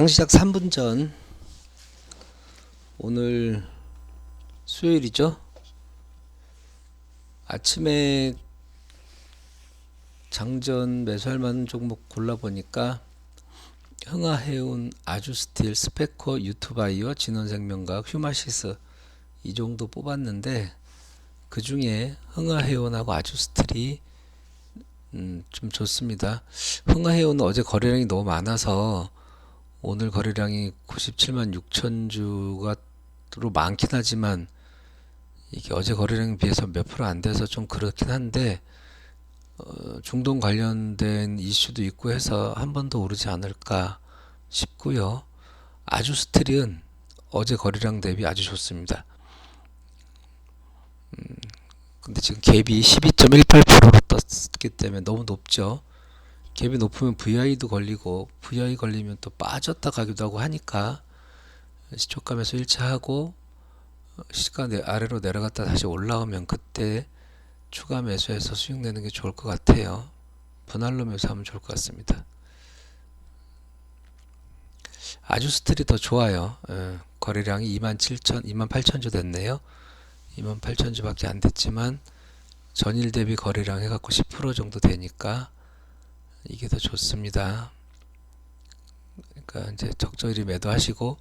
장 시작 3분 전 오늘 수요일이죠. 아침에 장전 매수할 만한 종목 골라보니까 흥하해운 아주스틸 스페커 유튜바이어 진원생명과학 휴마시스 이 정도 뽑았는데 그 중에 흥하해운하고 아주스틸이 음, 좀 좋습니다. 흥하해운은 어제 거래량이 너무 많아서 오늘 거래량이 97만 6천 주가 로 많긴 하지만 이게 어제 거래량에 비해서 몇 프로 안 돼서 좀 그렇긴 한데 어, 중동 관련된 이슈도 있고 해서 한 번 더 오르지 않을까 싶고요. 아주 스틸은 어제 거래량 대비 아주 좋습니다. 음, 근데 지금 갭이 12.18%로 떴기 때문에 너무 높죠. 갭이 높으면 VI도 걸리고 VI 걸리면 또 빠졌다 가기도 하고 하니까 시초감에서 1차하고 시가 아래로 내려갔다 다시 올라오면 그때 추가 매수해서 수익 내는 게 좋을 것 같아요. 분할로 매수하면 좋을 것 같습니다. 아주스틸이 더 좋아요. 예, 거래량이 27,000, 28,000주 됐네요. 28,000주 밖에 안 됐지만 전일 대비 거래량 해갖고 10% 정도 되니까 이게 더 좋습니다. 그러니까 이제 적절히 매도하시고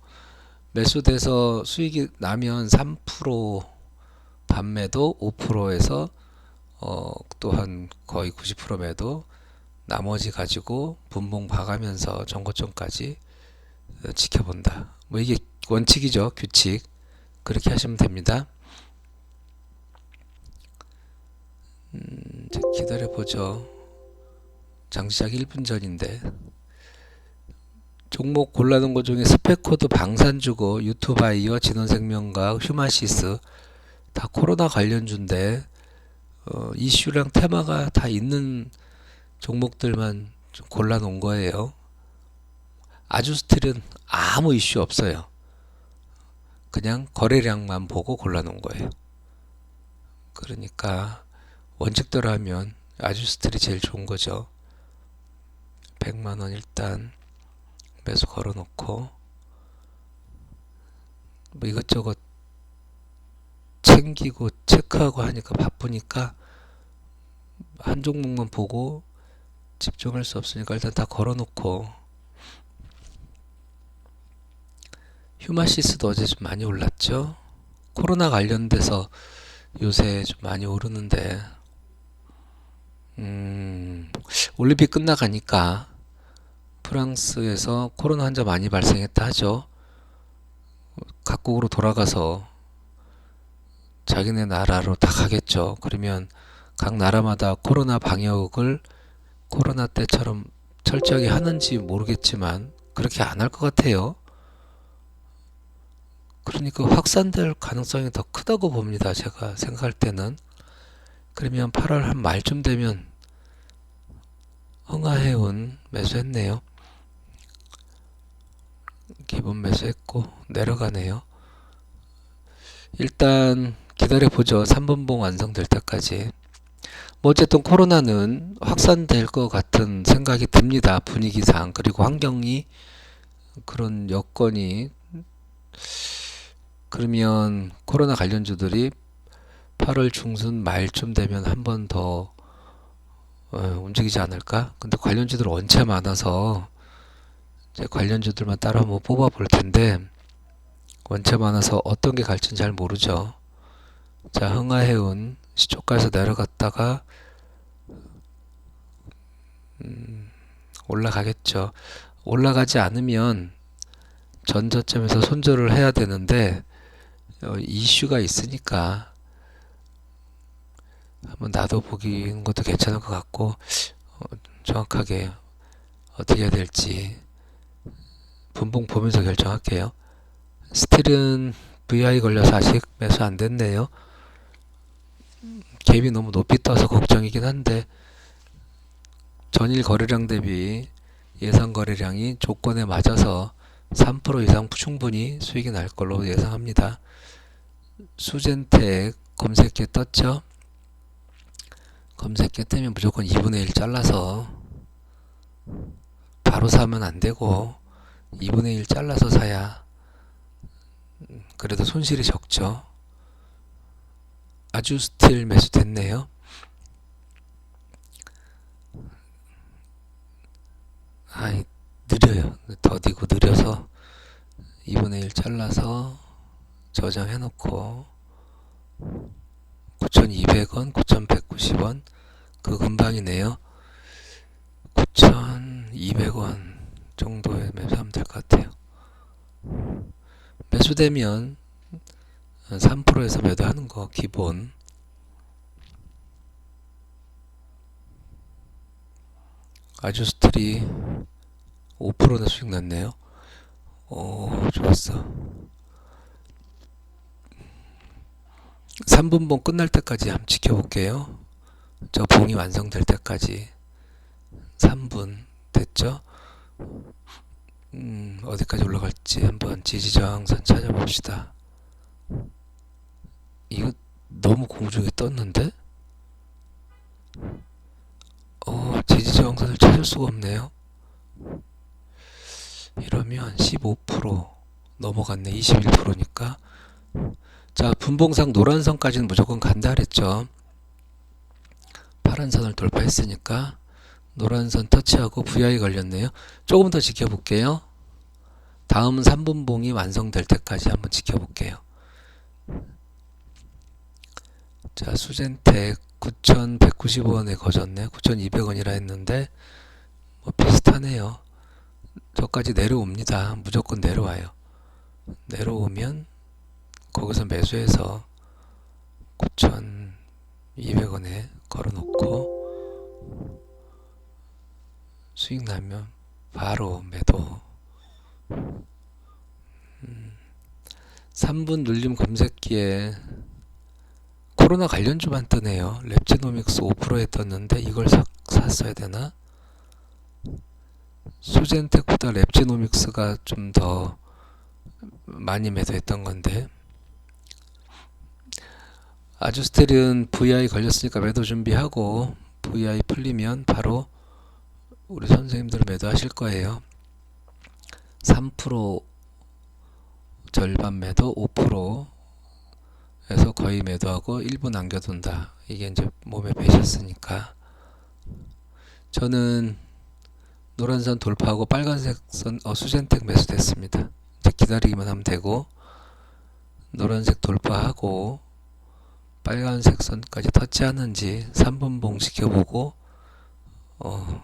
매수돼서 수익이 나면 3% 반매도 5%에서 어, 또한 거의 90% 매도 나머지 가지고 분봉 봐가면서 정고점까지 어, 지켜본다. 뭐 이게 원칙이죠. 규칙. 그렇게 하시면 됩니다. 음, 기다려보죠. 장시작 1분 전인데 종목 골라놓은 것 중에 스펙코드 방산주고 유튜바이어 진원생명과학 휴마시스 다 코로나 관련주인데 어, 이슈랑 테마가 다 있는 종목들만 좀 골라놓은 거예요. 아주스틸은 아무 이슈 없어요. 그냥 거래량만 보고 골라놓은 거예요. 그러니까 원칙대로 하면 아주스틸이 제일 좋은 거죠. 100만원 일단 매수 걸어놓고 뭐 이것저것 챙기고 체크하고 하니까 바쁘니까 한 종목만 보고 집중할 수 없으니까 일단 다 걸어놓고 휴마시스도 어제 좀 많이 올랐죠. 코로나 관련돼서 요새 좀 많이 오르는데 음, 올림픽 끝나가니까 프랑스에서 코로나 환자 많이 발생했다 하죠. 각국으로 돌아가서 자기네 나라로 다 가겠죠. 그러면 각 나라마다 코로나 방역을 코로나 때처럼 철저하게 하는지 모르겠지만 그렇게 안 할 것 같아요. 그러니까 확산될 가능성이 더 크다고 봅니다. 제가 생각할 때는. 그러면 8월 한 말쯤 되면 흥하해운 매수했네요. 기본 매수했고 내려가네요. 일단 기다려보죠. 3분봉 완성될 때까지. 뭐 어쨌든 코로나는 확산될 것 같은 생각이 듭니다. 분위기상 그리고 환경이 그런 여건이 그러면 코로나 관련주들이 8월 중순 말쯤 되면 한 번 더 어, 움직이지 않을까? 근데 관련주들 원체 많아서 이제 관련주들만 따로 한번 뽑아 볼 텐데 원체 많아서 어떤 게 갈지는 잘 모르죠. 자, 흥하해운 시초가에서 내려갔다가 음, 올라가겠죠. 올라가지 않으면 전저점에서 손절을 해야 되는데 어, 이슈가 있으니까 한번 놔둬 보기는 것도 괜찮을 것 같고 어, 정확하게 어떻게 해야 될지 분봉 보면서 결정할게요. 스틸은 VI 걸려서 아직 매수 안 됐네요. 갭이 너무 높이 떠서 걱정이긴 한데 전일 거래량 대비 예상 거래량이 조건에 맞아서 3% 이상 충분히 수익이 날 걸로 예상합니다. 수젠텍 검색해 떴죠? 검색해 뜨면 무조건 2분의 1 잘라서 바로 사면 안 되고 2분의 1 잘라서 사야 음, 그래도 손실이 적죠. 아주 스틸 매수 됐네요. 아이 느려요. 더디고 느려서 2분의 1 잘라서 저장해 놓고 9,200원, 9,190원 그 금방이네요. 9,200원 정도에 매수하면 될 것 같아요. 매수되면 3%에서 매도하는 거 기본. 아주스트리 5%나 수익 났네요. 오, 좋았어. 3분봉 끝날 때까지 한번 지켜볼게요. 저 봉이 완성될 때까지 3분 됐죠? 음, 어디까지 올라갈지 한번 지지저항선 찾아봅시다. 이거 너무 공중에 떴는데? 어, 지지저항선을 찾을 수가 없네요. 이러면 15% 넘어갔네. 21%니까. 자, 분봉상 노란 선까지는 무조건 간다 그랬죠. 파란 선을 돌파했으니까 노란 선 터치하고 VI 걸렸네요. 조금 더 지켜볼게요. 다음 3분봉이 완성될 때까지 한번 지켜볼게요. 자, 수젠텍 9,190원에 거졌네. 9,200원이라 했는데 뭐 비슷하네요. 저까지 내려옵니다. 무조건 내려와요. 내려오면 거기서 매수해서 9,200원에 걸어놓고 수익 나면 바로 매도. 음, 3분 눌림 검색기에 코로나 관련주만 뜨네요. 랩제노믹스 5%에 떴는데 이걸 사, 샀어야 되나? 수젠텍보다 랩제노믹스가 좀 더 많이 매도했던 건데 아주스텔은 VI 걸렸으니까 매도 준비하고 VI 풀리면 바로 우리 선생님들 매도하실 거예요. 3% 절반 매도 5%에서 거의 매도하고 1분 남겨둔다. 이게 이제 몸에 배셨으니까 저는 노란선 돌파하고 빨간색 선 어, 수젠텍 매수됐습니다. 이제 기다리기만 하면 되고 노란색 돌파하고 빨간색 선까지 터치하는지 3분 봉 지켜보고 어,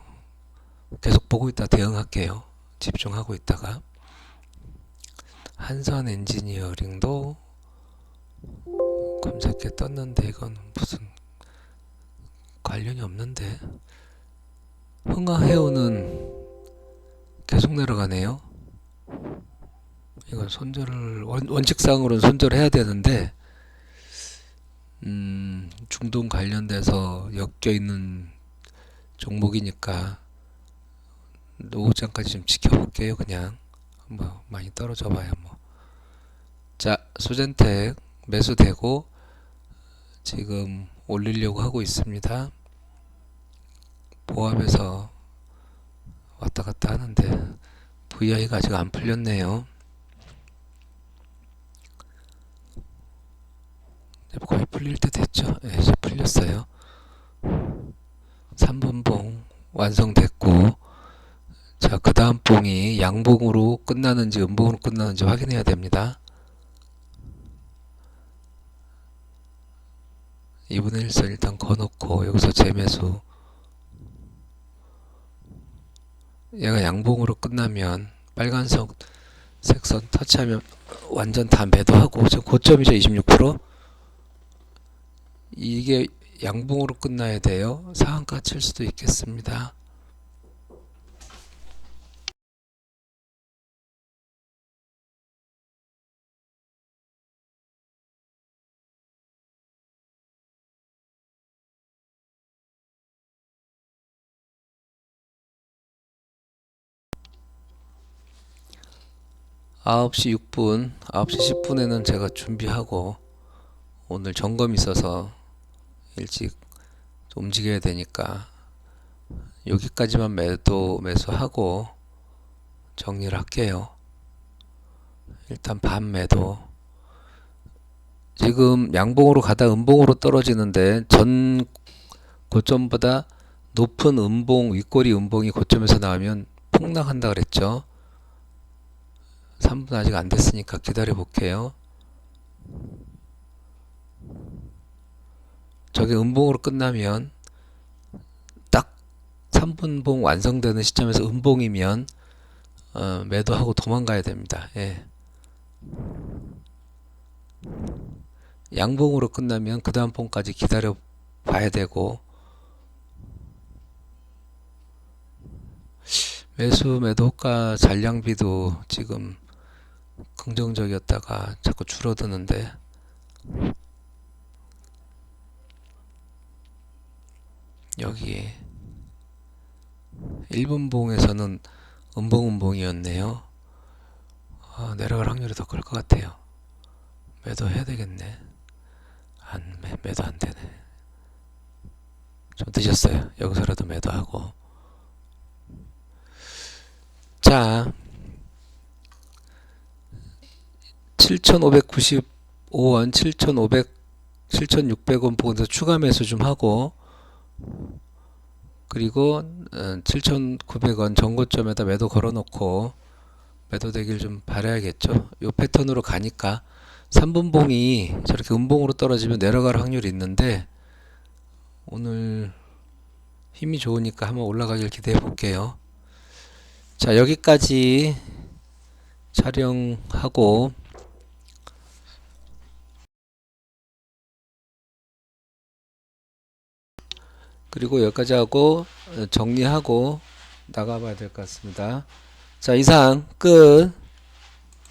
계속 보고 있다 대응할게요. 집중하고 있다가 한선 엔지니어링도 검색해 떴는데 이건 무슨 관련이 없는데 흥하해오는 계속 내려가네요. 이건 손절을 원, 원칙상으로는 손절해야 되는데 음, 중동 관련돼서 엮여 있는 종목이니까 노후장까지 좀 지켜볼게요. 그냥 뭐 많이 떨어져 봐야 뭐. 자, 수젠텍 매수되고 지금 올리려고 하고 있습니다. 보합에서 왔다 갔다 하는데 VI가 아직 안 풀렸네요. 거의 풀릴 때 됐죠? 네, 이제 풀렸어요. 3분봉 완성됐고 자, 그 다음 봉이 양봉으로 끝나는지 음봉으로 끝나는지 확인해야 됩니다. 2분의 1선 일단 거놓고 여기서 재매수 얘가 양봉으로 끝나면 빨간색 색선 터치하면 완전 다 매도하고 지금 고점이죠 26% 이게 양봉으로 끝나야 돼요? 상한가 칠 수도 있겠습니다. 아홉 시 6분, 아홉 시 10분에는 제가 준비하고 오늘 점검이 있어서 일찍 움직여야 되니까 여기까지만 매도 매수하고 정리를 할게요. 일단 반 매도. 지금 양봉으로 가다 음봉으로 떨어지는데 전 고점보다 높은 음봉, 윗꼬리 음봉이 고점에서 나오면 폭락한다 그랬죠. 3분 아직 안 됐으니까 기다려 볼게요. 저게 음봉으로 끝나면 딱 3분봉 완성되는 시점에서 음봉이면 어, 매도하고 도망가야 됩니다. 예. 양봉으로 끝나면 그 다음 봉까지 기다려 봐야 되고 매수 매도 호가 잔량비도 지금 긍정적이었다가 자꾸 줄어드는데 여기 1분봉에서는 음봉음봉이었네요. 아, 내려갈 확률이 더 클 것 같아요. 매도 해야 되겠네. 안 매, 매도 안 되네. 좀 늦었어요. 여기서라도 매도하고. 자, 7,595원, 7,500, 7,600원 부근에서 추가 매수 좀 하고, 그리고 7,900원 전고점에다 매도 걸어놓고 매도 되길 좀 바라야겠죠. 요 패턴으로 가니까 3분봉이 저렇게 음봉으로 떨어지면 내려갈 확률이 있는데 오늘 힘이 좋으니까 한번 올라가길 기대해 볼게요. 자, 여기까지 촬영하고 그리고 여기까지 하고 어, 정리하고 나가봐야 될 것 같습니다. 자, 이상 끝.